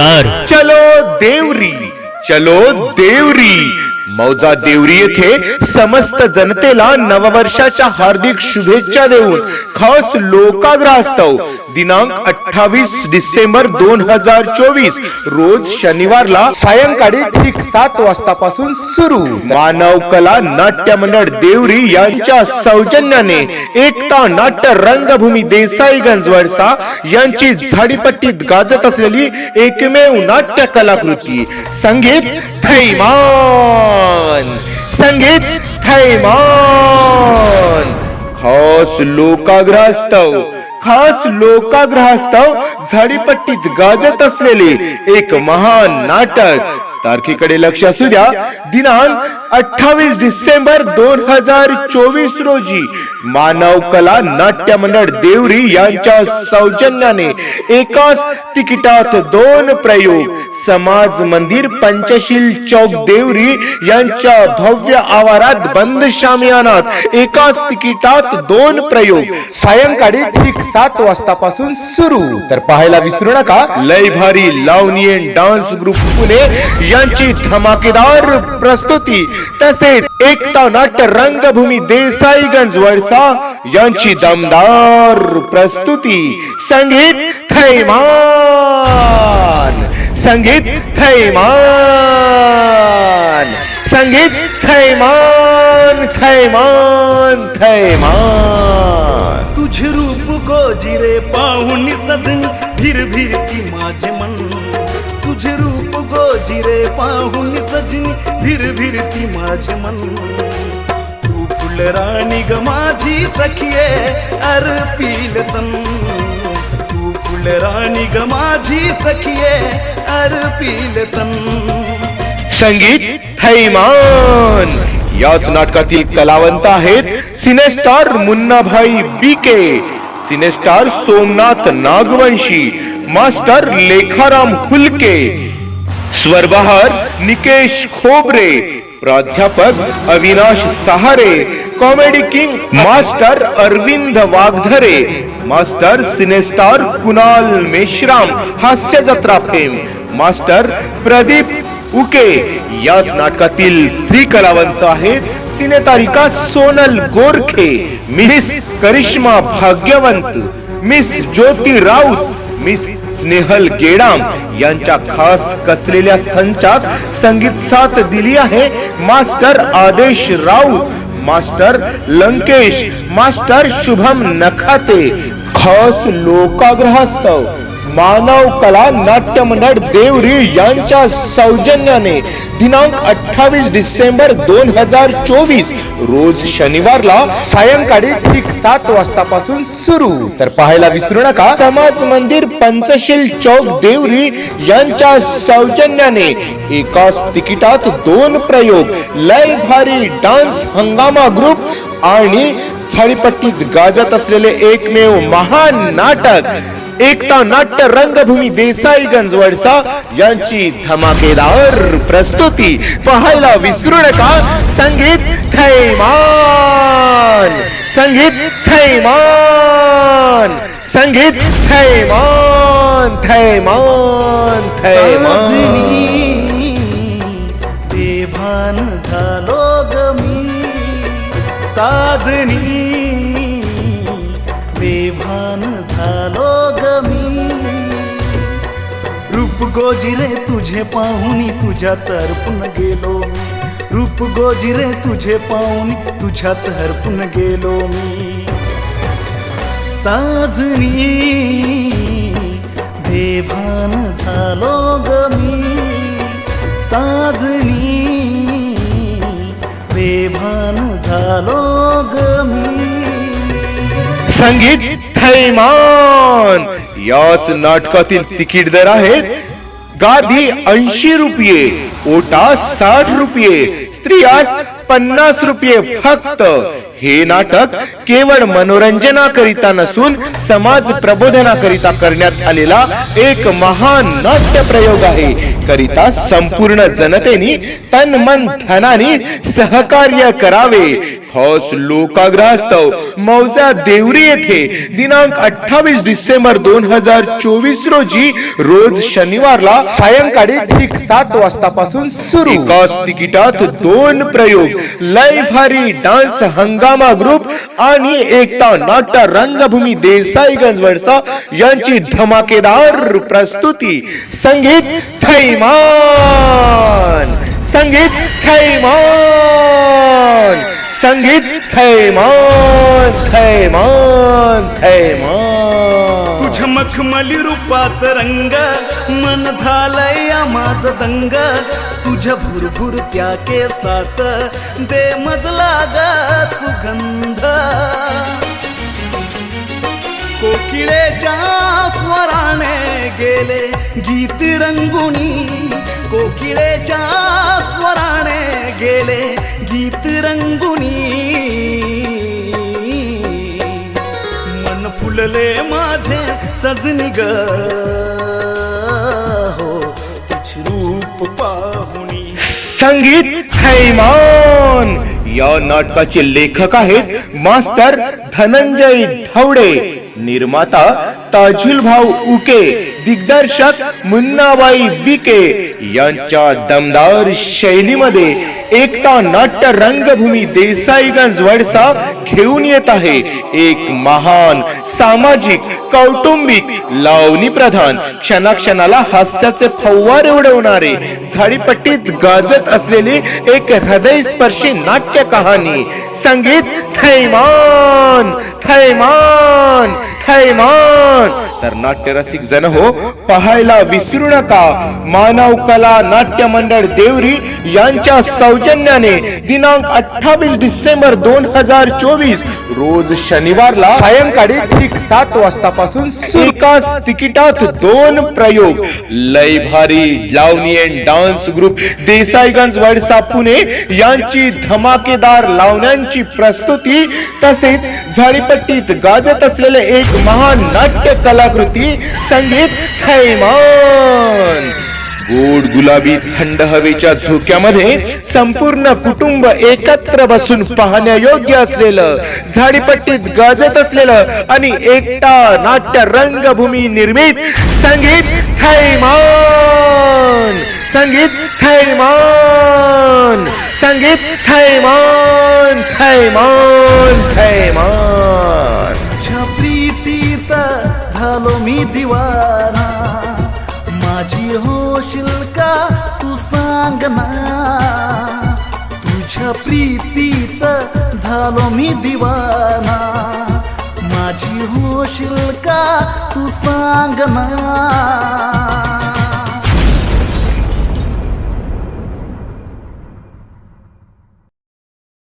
साकार चलो देवरी. चलो देवरी. मौजा देवरी येथे समस्त जनतेला नववर्षाच्या हार्दिक शुभेच्छा देऊन खास लोकाग्रहास्तव दिनांक अठ्ठावीस डिसेंबर दोन हजार चोवीस रोज शनिवारला सायंकाळी ठीक सात वाजतापासून सुरू. मानव कला नाट्य मंडळ देवरी यांच्या सौजन्याने एकता नाट्य रंगभूमी देसाईगंज वळसा यांची झाडीपट्टीत गाजत असलेली एकमेव नाट्य कलाकृती संगीत थैमान. संगीत थैमान. खास लोकाग्रस्तव खास लोकाग्रहास्तव झाडीपट्टीत गाजत असलेले एक महान नाटक. तारखेकडे लक्ष असू द्या दिनांक अठ्ठावीस डिसेंबर दोन हजार चोवीस रोजी मानव कला नाट्य मंडळ देवरी यांच्या सौजन्याने एकाच तिकिटात दोन प्रयोग समाज मंदिर पंचशील चौक देवरी यांच्या भव्य आवारात बंद शामियानात एकाच तिकिटात दोन प्रयोग. सायंकाळी ठीक सात वाजतापासून सुरू. तर पाहायला विसरू नका लय भारी लावणी डान्स ग्रुप पुणे यांची धमाकेदार प्रस्तुती. तसेच एकता नाट्य रंगभूमी देसाईगंज वडसा यांची दमदार प्रस्तुती. संगीत थैमा संगीत थैमान। संगीत थैमान थैमान थैमान। तुझे रूप गोजिरे पाहून सजनी धीर धीर ती माझे मन। तुझे रूप गोजिरे पाहून सजनी धीर धीर ती माझे मन। तू फुलराणी ग माझी सखिये अर्पिल तन तू फुलराणी ग माझी सखिये अर्पिल संगीत थैमान। याच नाटकातील कलावंत आहेत cine star Munnabhai BK cine star Somnath Nagvanshi master Lekharam Hulke Swarbahar Nikesh Khobre प्राध्यापक Avinash Sahare comedy king master Arvind Waghdhare master cine star Kunal Meshram Hasya Jatra fame master Pradeep Uke. याच नाटकातील स्त्री कलावंत आहेत सिनेतारिका Sonal Gorkhe miss Karishma Bhagyawant miss Jyoti Raut miss Snehal Gedam यांच्या खास कसलेल्या संचात संगीत साथ दिली आहे master Adesh Raut master Lankesh master Shubham Nakhate. खास लोकाग्रहास्तव मानव कला नाट्य मंडळ देवरी यांच्या सौजन्याने दिनांक अठ्ठावीस डिसेंबर दोन हजार चोवीस रोज शनिवारला सायंकाळी ठीक सात वाजतापासून सुरू. तर पाहायला विसरू नका समाज मंदिर पंचशील चौक देवरी यांच्या सौजन्याने एकाच तिकिटात दोन प्रयोग लय भारी डान्स हंगामा ग्रुप आणि झाडीपट्टीत गाजत असलेले एकमेव महान नाटक एकता नाट्य रंगभूमी देसाईगंज वडसा यांची धमाकेदार प्रस्तुती. पाहायला विसरू नका. संगीत थैमान. संगीत थैमान. संगीत थैमान. थैमान. थैमान. साजनी झालो ग मी. साजनी बेभान झालो ग मी. रूप गोजिरे तुझे पाहुनी तुझ्या तर्पून गेलो मी. रूप गोजिरे तुझे पाहुनी तुझ्या तर्पून गेलो मी. साजनी बेभान झालो ग मी. साजनी बेभान झालो ग मी. संगीत थैमान. याच नाटकातील तिकीट दर आहेत गादी ऐंशी रुपये ओटा साठ रुपये स्त्रिया पन्नास रुपये फक्त. हे नाटक केवळ मनोरंजनाकरिता नसून समाज प्रबोधनाकरिता करण्यात आलेला एक महान नाट्य प्रयोग आहे. करिता संपूर्ण जनतेने तन मन धनाने सहकार्य करावे. खास लोकाग्रहास्तव मौजा देवरी येथे दिनांक अठ्ठावीस डिसेंबर दोन हजार चोवीस रोजी रोज शनिवारला सायंकाळी ठीक सात वाजतापासून सुरू. एकाच तिकिटात दोन प्रयोग लय भारी डान्स हंगामा ग्रुप आणि एकता नाट्य रंगभूमी देसाईगंज वडसा यांची धमाकेदार प्रस्तुती. संगीत खैमान! संगीत खैमान! संगीत खैमान! खैमान! खैमान! तुझ्या मखमली रूपाच रंग मन झालंय माझ दंग. तुझ्या भुरभुर त्या केसात दे मजला ग सुगंध. कोकिळेच्या स्वराने गेले गीत रंगुणी कोकिळेच्या स्वराने गेले गीत रंगुणी मन फुलले माझे सजनी ग. हो तुझ रूप पाहुणी संगीत थैमान. या नाटकाचे लेखक आहेत मास्टर धनंजय ढवडे निर्माता ताजुल भाऊ उके दिग्दर्शक मुन्नाबाई बिके यांच्या दमदार शैलीमध्ये एकता नाट्य रंगभूमी देसाईगंज वडसा घेऊन येत आहे. एक महान सामाजिक कौटुंबिक लावणी प्रधान. क्षणाक्षणाला हास्याचे फव्वारे उडवणारे झाडीपट्टीत गाजत असलेली एक हृदयस्पर्शी नाट्य कहाणी संगीत थैमान थैमान. थैमान तर नाट्यरसिक जन हो पाहायला विसरू नका. मानव कला नाट्य मंडळ देवरी यांच्या सौजन्याने दिनांक अठ्ठावीस डिसेंबर दोन हजार चोवीस रोज शनिवारला सायंकाळी ठीक सात वाजतापासून सुरकास तिकिटात दोन प्रयोग. लय भारी Lavani and dance group Desaiganj Wadsa Pune यांची धमाकेदार लावण्यांची प्रस्तुती तसेच झाडीपट्टीत गाजत असलेले एक महान नाट्य कलाकृती संगीत थैमान गोड गुलाबी थंड हवेच्या झोक्यामध्ये संपूर्ण कुटुंब एकत्र बसून पाहण्यायोग्य असलेलं झाडीपट्टीत गाजत असलेलं आणि एकटा नाट्य रंगभूमी निर्मित संगीत थैमान. संगीत थैमान. संगीत थैमान थैमान थैमान. प्रीतीत झालो मी दिवाना. माझी होशील का तू सांग ना.